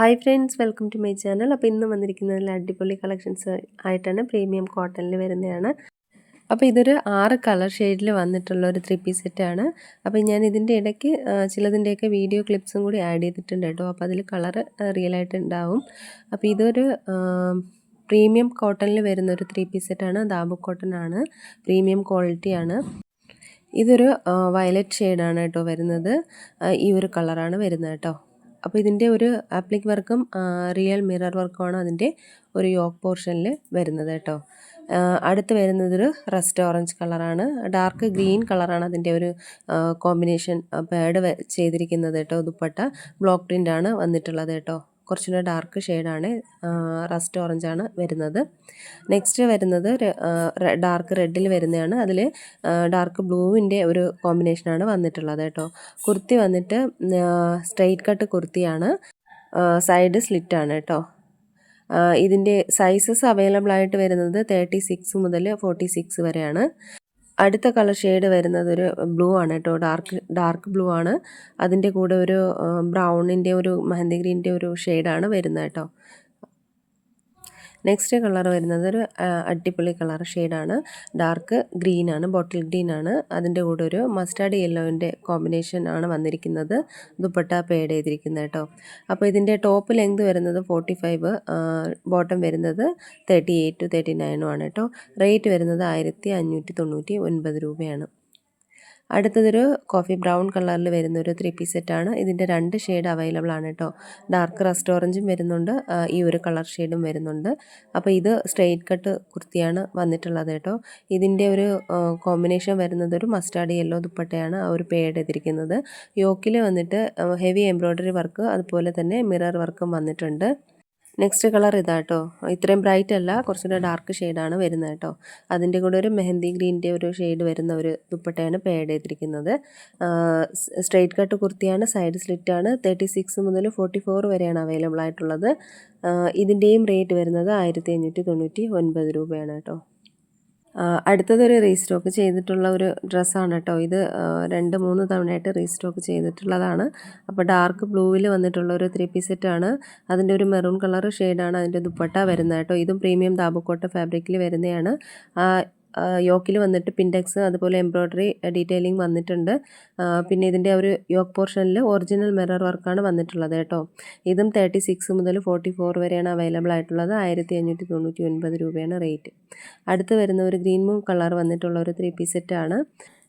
Hi friends welcome to my channel അപ്പോൾ ഇന്ന് വന്നിരിക്കുന്നതിൽ അടിപൊളി കളക്ഷൻസ് ആയിട്ടാണ് പ്രീമിയം കോട്ടണിൽ വരുന്നതാണ്. അപ്പോൾ ഇതൊരു ആറ് കളർ ഷെയ്ഡിൽ വന്നിട്ടുള്ള ഒരു ത്രീ പീസ് സെറ്റാണ് അപ്പോൾ ഞാൻ ഇതിന്റെ ഇടയ്ക്ക് ചിലതിന്റെയൊക്കെ വീഡിയോ ക്ലിപ്സും കൂടി ആഡ് ചെയ്തിട്ടുണ്ട് കേട്ടോ. അപ്പോൾ അതിൽ കളറ് റിയൽ ആയിട്ട് ഉണ്ടാവും. അപ്പോൾ ഇതൊരു പ്രീമിയം കോട്ടണിൽ വരുന്ന ഒരു ത്രീ പീസ് സെറ്റാണ് ദാബു കോട്ടൺ ആണ്. പ്രീമിയം ക്വാളിറ്റിയാണ് ഇതൊരു വയലറ്റ് ഷെയ്ഡാണ് കേട്ടോ വരുന്നത്. ഈ ഒരു കളറാണ് വരുന്നത് കേട്ടോ. അപ്പോൾ ഇതിന്റെ ഒരു ആപ്ലിക് വർക്കും റിയൽ മിറർ വർക്കുമാണ് അതിന്റെ ഒരു യോക്ക് പോർഷനിൽ വരുന്നത് കേട്ടോ. അടുത്ത് വരുന്നതൊരു റസ്റ്റ് ഓറഞ്ച് കളറാണ് ഡാർക്ക് ഗ്രീൻ കളറാണ് അതിന്റെ ഒരു കോമ്പിനേഷൻ പാഡ് ചെയ്തിരിക്കുന്നത് കേട്ടോ. ദുപ്പട്ട ബ്ലോക്ക് പ്രിന്റാണ് വന്നിട്ടുള്ളത് കേട്ടോ. കുറച്ചുകൂടെ ഡാർക്ക് ഷെയ്ഡാണ് റസ്റ്റ് ഓറഞ്ചാണ് വരുന്നത്. നെക്സ്റ്റ് വരുന്നത് ഡാർക്ക് റെഡിൽ വരുന്നതാണ്. അതിൽ ഡാർക്ക് ബ്ലൂവിന്റെ ഒരു കോമ്പിനേഷനാണ് വന്നിട്ടുള്ളത് കേട്ടോ. കുർത്തി വന്നിട്ട് സ്ട്രെയിറ്റ് കട്ട് കുർത്തിയാണ് സൈഡ് സ്ലിറ്റാണ് കേട്ടോ. ഇതിന്റെ സൈസസ് അവൈലബിൾ ആയിട്ട് വരുന്നത് തേർട്ടി സിക്സ് മുതൽ ഫോർട്ടി സിക്സ് വരെയാണ്. അടുത്ത കളർ ഷെയ്ഡ് വരുന്നത് ഒരു ബ്ലൂ ആണ് കേട്ടോ. ഡാർക്ക് ഡാർക്ക് ബ്ലൂ ആണ്. അതിന്റെ കൂടെ ഒരു ബ്രൗണിന്റെ ഒരു മെഹന്തി ഗ്രീന്റെ ഒരു ഷെയ്ഡാണ് വരുന്നത് കേട്ടോ. നെക്സ്റ്റ് കളർ വരുന്നത് ഒരു അടിപൊളി കളർ ഷെയ്ഡാണ് ഡാർക്ക് ഗ്രീൻ ആണ് ബോട്ടിൽ ആണ്. അതിന്റെ കൂടെ ഒരു മസ്റ്റാർഡ് യെല്ലോവിന്റെ കോമ്പിനേഷൻ ആണ് വന്നിരിക്കുന്നത്. ദുപ്പട്ട പേഡ് ചെയ്തിരിക്കുന്നത് കേട്ടോ. അപ്പോൾ ഇതിന്റെ ടോപ്പ് ലെങ്ത് വരുന്നത് ഫോർട്ടി ഫൈവ് ബോട്ടം വരുന്നത് തേർട്ടി എയ്റ്റ് ടു തേർട്ടി നയനും ആണ് കേട്ടോ. റേറ്റ് വരുന്നത് ആയിരത്തി അഞ്ഞൂറ്റി തൊണ്ണൂറ്റി ഒൻപത് രൂപയാണ്. അടുത്തതൊരു കോഫി ബ്രൗൺ കളറിൽ വരുന്ന ഒരു ത്രീ പീസ് സെറ്റാണ് ഇതിന്റെ രണ്ട് ഷെയ്ഡ് അവൈലബിൾ ആണ് കേട്ടോ ഡാർക്ക് റസ്റ്റ് ഓറഞ്ചും വരുന്നുണ്ട്. ഈ ഒരു കളർ ഷെയ്ഡും വരുന്നുണ്ട്. അപ്പോൾ ഇത് സ്ട്രെയിറ്റ് കട്ട് കുർത്തിയാണ് വന്നിട്ടുള്ളത് കേട്ടോ ഇതിന്റെ ഒരു കോമ്പിനേഷൻ വരുന്നത് ഒരു മസ്റ്റാർഡ് യെല്ലോ ദുപ്പട്ടയാണ് ആ ഒരു പേഡ് ചെയ്തിരിക്കുന്നത് യോക്കിൽ വന്നിട്ട് ഹെവി എംബ്രോയ്ഡറി വർക്ക് അതുപോലെ തന്നെ മിറർ വർക്കും വന്നിട്ടുണ്ട്. നെക്സ്റ്റ് കളർ ഇതാ കേട്ടോ ഇത്രയും ബ്രൈറ്റ് അല്ല കുറച്ചുകൂടെ ഡാർക്ക് ഷെയ്ഡാണ് വരുന്നത് കേട്ടോ. അതിന്റെ കൂടെ ഒരു മെഹന്തി ഗ്രീന്റെ ഒരു ഷെയ്ഡ് വരുന്ന ഒരു ദുപ്പട്ടയാണ് പേഡ് ചെയ്തിരിക്കുന്നത്. സ്ട്രെയിറ്റ് കട്ട് കുർത്തിയാണ് സൈഡ് സ്ലിറ്റാണ് തേർട്ടി സിക്സ് മുതൽ ഫോർട്ടി ഫോർ വരെയാണ് അവൈലബിൾ ആയിട്ടുള്ളത്. ഇതിന്റെയും റേറ്റ് വരുന്നത് ആയിരത്തി അഞ്ഞൂറ്റി തൊണ്ണൂറ്റി ഒൻപത് രൂപയാണ് കേട്ടോ. അടുത്തതൊരു റീസ്റ്റോക്ക് ചെയ്തിട്ടുള്ള ഒരു ഡ്രസ്സാണ് കേട്ടോ. ഇത് രണ്ട് മൂന്ന് തവണയായിട്ട് റീസ്റ്റോക്ക് ചെയ്തിട്ടുള്ളതാണ്. അപ്പോൾ ഡാർക്ക് ബ്ലൂവിൽ വന്നിട്ടുള്ള ഒരു ത്രീ പീസ് സെറ്റാണ്. അതിന്റെ ഒരു മെറൂൺ കളർ ഷെയ്ഡാണ് അതിന്റെ ദുപ്പട്ട വരുന്നത് കേട്ടോ. ഇതും പ്രീമിയം താബക്കോട്ട ഫാബ്രിക്കിൽ വരുന്നതാണ്. യോക്കിൽ വന്നിട്ട് പിൻഡെക്സ് അതുപോലെ എംബ്രോയ്ഡറി ഡീറ്റെയിലിംഗ് വന്നിട്ടുണ്ട്. പിന്നെ ഇതിന്റെ ഒരു യോക്ക് പോർഷനിൽ ഒറിജിനൽ മിറർ വർക്കാണ് വന്നിട്ടുള്ളത് കേട്ടോ. ഇതും തേർട്ടി സിക്സ് മുതൽ ഫോർട്ടി ഫോർ വരെയാണ് അവൈലബിൾ ആയിട്ടുള്ളത്. ആയിരത്തി അഞ്ഞൂറ്റി തൊണ്ണൂറ്റി ഒൻപത് രൂപയാണ് റേറ്റ്. അടുത്ത് വരുന്ന ഒരു ഗ്രീൻ മൂവ് കളർ വന്നിട്ടുള്ള ഒരു ത്രീ പീസ് സെറ്റാണ്.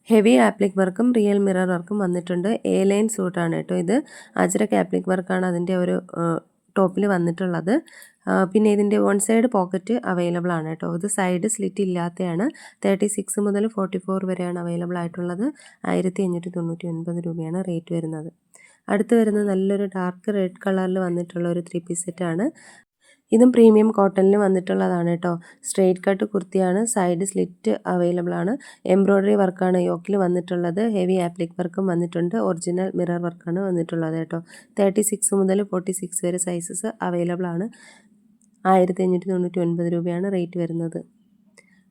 ഹെവി ആപ്ലിക് വർക്കും റിയൽ മിറർ വർക്കും വന്നിട്ടുണ്ട്. എ ലൈൻ സൂട്ടാണ് കേട്ടോ ഇത്. അജ്രക് ആപ്ലിക് വർക്കാണ് അതിന്റെ ഒരു ടോപ്പിൽ വന്നിട്ടുള്ളത്. പിന്നെ ഇതിന്റെ വൺ സൈഡ് പോക്കറ്റ് അവൈലബിൾ ആണ് കേട്ടോ. ഇത് സൈഡ് സ്ലിറ്റ് ഇല്ലാത്തതാണ് തേർട്ടി സിക്സ് മുതൽ ഫോർട്ടി ഫോർ വരെയാണ് അവൈലബിൾ ആയിട്ടുള്ളത്. ആയിരത്തി അഞ്ഞൂറ്റി തൊണ്ണൂറ്റി ഒൻപത് രൂപയാണ് റേറ്റ് വരുന്നത്. അടുത്ത് വരുന്നത് നല്ലൊരു ഡാർക്ക് റെഡ് കളറിൽ വന്നിട്ടുള്ള ഒരു ത്രീ പീസ് സെറ്റാണ്. ഇതും പ്രീമിയം കോട്ടണിൽ വന്നിട്ടുള്ളതാണ് കേട്ടോ സ്ട്രെയിറ്റ് കട്ട് കുർത്തിയാണ് സൈഡ് സ്ലിറ്റ് അവൈലബിൾ ആണ്. എംബ്രോയ്ഡറി വർക്കാണ് യോക്കിൽ വന്നിട്ടുള്ളത്. ഹെവി ആപ്ലിക് വർക്കും വന്നിട്ടുണ്ട്. ഒറിജിനൽ മിറർ വർക്കാണ് വന്നിട്ടുള്ളത് കേട്ടോ തേർട്ടി സിക്സ് മുതൽ ഫോർട്ടി സിക്സ് വരെ സൈസസ് അവൈലബിൾ ആണ്. ആയിരത്തി അഞ്ഞൂറ്റി തൊണ്ണൂറ്റി ഒൻപത് രൂപയാണ് റേറ്റ് വരുന്നത്.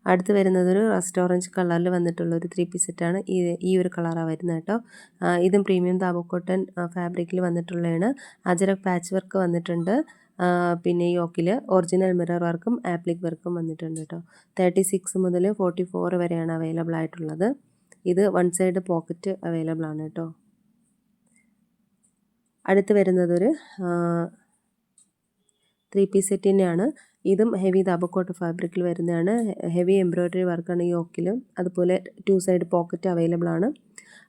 അടുത്ത് വരുന്നത് ഒരു റസ്റ്റ് ഓറഞ്ച് കളറിൽ വന്നിട്ടുള്ള ഒരു ത്രീ പീസ് സെറ്റാണ് ഈ ഈ ഒരു കളറാണ് വരുന്നത് കേട്ടോ ഇതും പ്രീമിയം താബോക്കോട്ടൺ ഫാബ്രിക്കിൽ വന്നിട്ടുള്ളതാണ്. അജരക് പാച്ച് വർക്ക് വന്നിട്ടുണ്ട്. പിന്നെ യോക്കിൽ ഒറിജിനൽ മിറർ വർക്കും ആപ്ലിക് വർക്കും വന്നിട്ടുണ്ട് കേട്ടോ തേർട്ടി സിക്സ് മുതൽ ഫോർട്ടി ഫോർ വരെയാണ് അവൈലബിൾ ആയിട്ടുള്ളത്. ഇത് വൺ സൈഡ് പോക്കറ്റ് അവൈലബിൾ ആണ് കേട്ടോ അടുത്ത് വരുന്നതൊരു ത്രീ പീസ് സെറ്റ് തന്നെയാണ്. ഇതും ഹെവി ദബക്കോട്ട് ഫാബ്രിക്കിൽ വരുന്നതാണ്. ഹെവി എംബ്രോയ്ഡറി വർക്കാണ് ഈ ഓക്കിലും അതുപോലെ ടു സൈഡ് പോക്കറ്റ് അവൈലബിൾ ആണ്.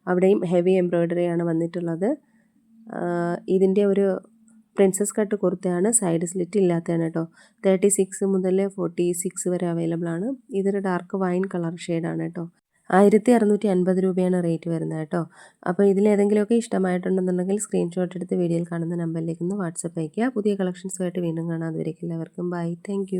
അവിടെയും ഹെവി എംബ്രോയ്ഡറിയാണ് വന്നിട്ടുള്ളത്. ഇതിന്റെ ഒരു പ്രിൻസസ് കട്ട് കുർത്തയാണ് സൈഡ് സ്ലിറ്റ് ഇല്ലാത്തതാണ് കേട്ടോ തേർട്ടി സിക്സ് മുതൽ ഫോർട്ടി സിക്സ് വരെ അവൈലബിൾ ആണ്. ഇതൊരു ഡാർക്ക് വൈൻ കളർ ഷെയ്ഡാണ് കേട്ടോ ആയിരത്തി അറുന്നൂറ്റി അൻപത് രൂപയാണ് റേറ്റ് വരുന്നത് കേട്ടോ അപ്പോൾ ഇതിലേതെങ്കിലുമൊക്കെ ഇഷ്ടമായിട്ടുണ്ടെന്നുണ്ടെങ്കിൽ സ്ക്രീൻഷോട്ട് എടുത്ത് വീഡിയോയിൽ കാണുന്ന നമ്പറിലേക്ക് ഒന്ന് വാട്സപ്പ് അയയ്ക്കുക. പുതിയ കളക്ഷൻസുമായിട്ട് വീണ്ടും കാണാതെ വരയ്ക്കും എല്ലാവർക്കും ബൈ താങ്ക്